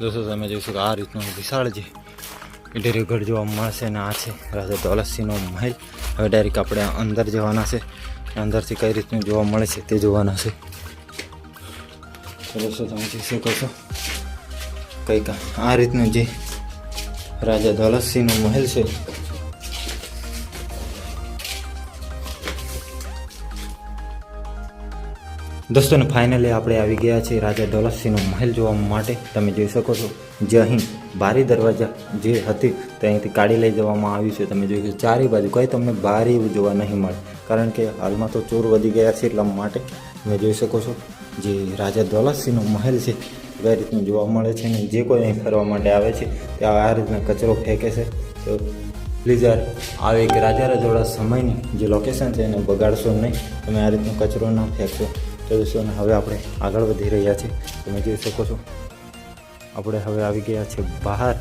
દોસ્તો તમે જોઈશું કે આ રીતનું વિશાળ જે ઇન્ટેરિયર જોવા મળશે અને આ છે. રાજા દોલતસિંહનો મહેલ. હવે ડાયરેક્ટ આપણે અંદર જવાના છે. અંદરથી કઈ રીતનું જોવા મળે છે તે જોવાના છે. તો દોસ્તો તમે જોઈ શકો છો. કંઈક આ રીતનું જે રાજા દોલતસિંહનો મહેલ છે. દોસ્તોને ફાઇનલી આપણે આવી ગયા છીએ રાજા દોલતસિંહનો મહેલ જોવા માટે. તમે જોઈ શકો છો જે અહીં બારી દરવાજા જે હતી તે અહીંથી કાઢી લઈ જવામાં આવ્યું છે. તમે જોઈ શકો. ચારે બાજુ કંઈ તમને બારી જોવા નહીં મળે. કારણ કે હાલમાં તો ચોર વધી ગયા છે એટલા માટે તમે જોઈ શકો છો, જે રાજા દોલતસિંહનો મહેલ છે, કઈ રીતનું જોવા મળે છે અને જે કોઈ અહીં ફરવા માટે આવે છે, તે આ રીતના કચરો ફેંકે છે. તો પ્લીઝ યાર, આવી એક રાજા રજોડા સમયની જે લોકેશન છે એને બગાડશો નહીં. તમે આ રીતનો કચરો ના ફેંકશો. તો દોસ્તોને હવે આપણે આગળ વધી રહ્યા છીએ. તમે જોઈ શકો છો. આપણે હવે આવી ગયા છે બહાર.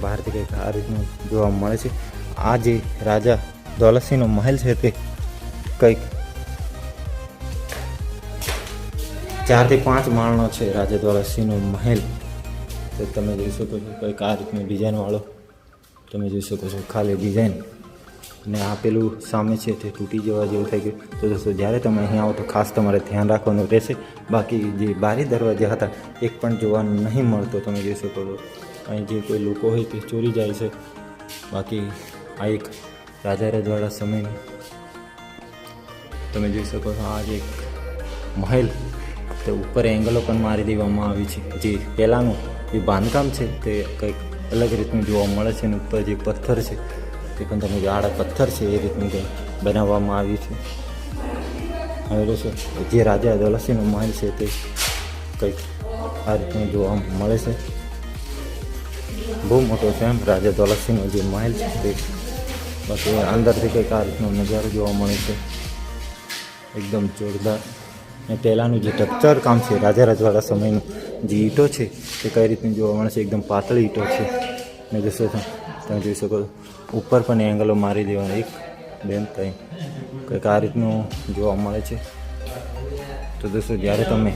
બહારથી કંઈક આ રીતનું જોવા મળે છે. આ જે રાજા દોલતસિંહનો મહેલ છે તે કંઈક ચારથી પાંચ માળનો છે રાજા દોલતસિંહનો મહેલ. તો તમે જોઈ શકો છો કંઈક આ રીતનું ડિઝાઇનવાળો તમે જોઈ શકો છો ખાલી ડિઝાઇન અને આ પેલું સામે છે તે તૂટી જવા જેવું થઈ ગયું. તો દોસ્તો, જ્યારે તમે અહીંયા આવો તો ખાસ તમારે ધ્યાન રાખવાનું રહેશે. બાકી જે બારી દરવાજા હતા, એક પણ જોવા નહીં મળતો તમે જોઈ શકો છો. અહીં જે કોઈ લોકો હોય તે ચોરી જાય છે. બાકી આ એક રાજા રજવાડા સમયની. તમે જોઈ શકો છો, આ એક મહેલ તે ઉપર એંગલો પણ મારી દેવામાં આવી છે. જે પહેલાંનું જે બાંધકામ છે તે કંઈક અલગ રીતનું જોવા મળે છે અને ઉપર જે પથ્થર છે તે પણ તમે જે પથ્થર છે એ રીતનું કંઈ બનાવવામાં આવ્યું છે. હવે જોશો જે રાજા દોલતસિંહનો મહેલ છે તે કંઈક આ રીતનું જોવા મળે છે. બહુ મોટો છે એમ, રાજા દોલતસિંહનો જે મહેલ છે તે. બાકી અંદરથી કંઈક આ રીતનો નજારો જોવા મળે છે. એકદમ જોરદાર. અને પહેલાંનું જે સ્ટ્રક્ચર કામ છે રાજા રજવાડા સમયનું જે ઈંટો છે, તે કઈ રીતની જોવા મળે છે? એકદમ પાતળી ઈંટો છે. ને જોશો તમે જોઈ શકો છો. ઉપર પણ એંગલો મારી દેવાના, એક બેન કંઈ, કંઈક આ રીતનું જોવા મળે છે. તો દોસ્તો, જ્યારે તમે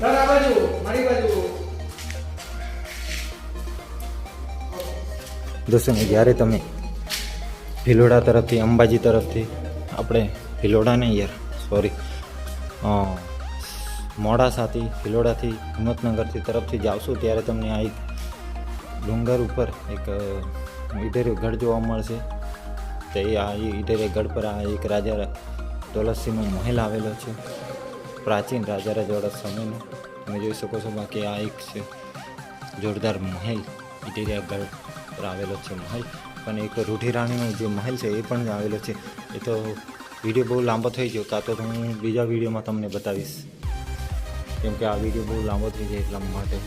દોસ્તો જ્યારે તમે ભિલોડા તરફથી, અંબાજી તરફથી, આપણે ભિલોડા નહીં યાર સોરી મોડાસાથી, ભિલોડાથી, હિંમતનગરથી તરફથી જાવશો, ત્યારે તમને આ એક ડુંગર ઉપર એક ઈડરે ગઢ જોવા મળશે. તો આ ઈડરે ગઢ પર આ એક રાજા તુલસીનો મહેલ આવેલો છે. પ્રાચીન રાજા રજવાડા સમયનો. તમે જોઈ શકો છો બાકી આ એક છે જોરદાર મહેલ. ઈડરિયા ગઢ પર આવેલો છે મહેલ. પણ એક રૂઢિરાણીનો જે મહેલ છે એ પણ આવેલો છે. એ તો વીડિયો બહુ લાંબો થઈ ગયો. કાં તો હું બીજા વિડીયોમાં તમને બતાવીશ. કેમ કે આ વીડિયો બહુ લાંબો થઈ જાય એટલા માટે.